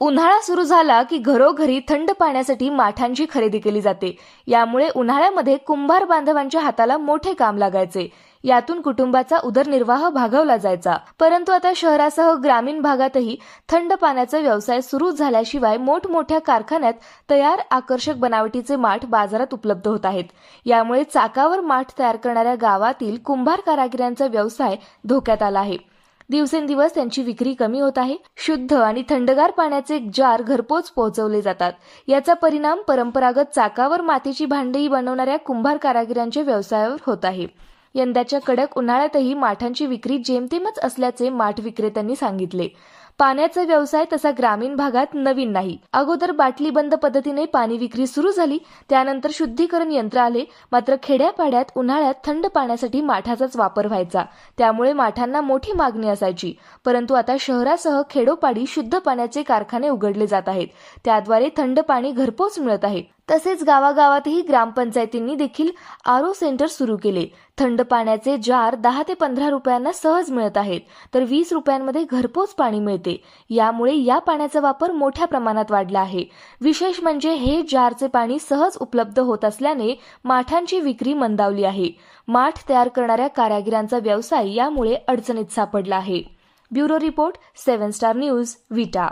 उन्हाळा सुरू झाला की घरोघरी थंड पाण्यासाठी माठांची खरेदी केली जाते. यामुळे उन्हाळ्यामध्ये कुंभार बांधवांच्या हाताला मोठे काम लागायचे. यातून कुटुंबाचा उदरनिर्वाह भागवला जायचा. परंतु आता शहरासह ग्रामीण भागातही थंड पाण्याचा व्यवसाय सुरू झाल्याशिवाय मोठमोठ्या कारखान्यात तयार आकर्षक बनावटीचे माठ बाजारात उपलब्ध होत आहेत. यामुळे चाकावर माठ तयार करणाऱ्या गावातील कुंभार कारागिरांचा व्यवसाय धोक्यात आला आहे. दिवसेंदिवस त्यांची विक्री कमी होत आहे शुद्ध आणि थंडगार पाण्याचे जार घरपोच पोहोचवले जातात. याचा परिणाम परंपरागत चाकावर मातीची भांडी बनवणाऱ्या कुंभार कारागिरांच्या व्यवसायावर होत आहे. यंदाच्या कडक उन्हाळ्यातही माठांची विक्री जेमतेमच असल्याचे माठ विक्रेत्यांनी सांगितले. पाण्याचा व्यवसाय तसा ग्रामीण भागात नवीन नाही. अगोदर बाटलीबंद पद्धतीने पाणी विक्री सुरू झाली त्यानंतर शुद्धीकरण यंत्र आले मात्र खेड्यापाड्यात उन्हाळ्यात थंड पाण्यासाठी माठाचाच वापर व्हायचा. त्यामुळे माठांना मोठी मागणी असायची. परंतु आता शहरासह खेडोपाडी शुद्ध पाण्याचे कारखाने उघडले जात आहेत. त्याद्वारे थंड पाणी घरपोच मिळत आहे. तसेच गावागावातही ग्रामपंचायतींनी देखील आरो सेंटर सुरू केले. थंड पाण्याचे जार दहा ते पंधरा रुपयांना सहज मिळत आहेत तर वीस रुपयांमध्ये घरपोच पाणी मिळते. यामुळे या पाण्याचा वापर मोठ्या प्रमाणात वाढला आहे. विशेष म्हणजे हे जारचे पाणी सहज उपलब्ध होत असल्याने माठांची विक्री मंदावली आहे. माठ तयार करणाऱ्या कारागिरांचा व्यवसाय यामुळे अडचणीत सापडला आहे. Bureau report seven star news Vita.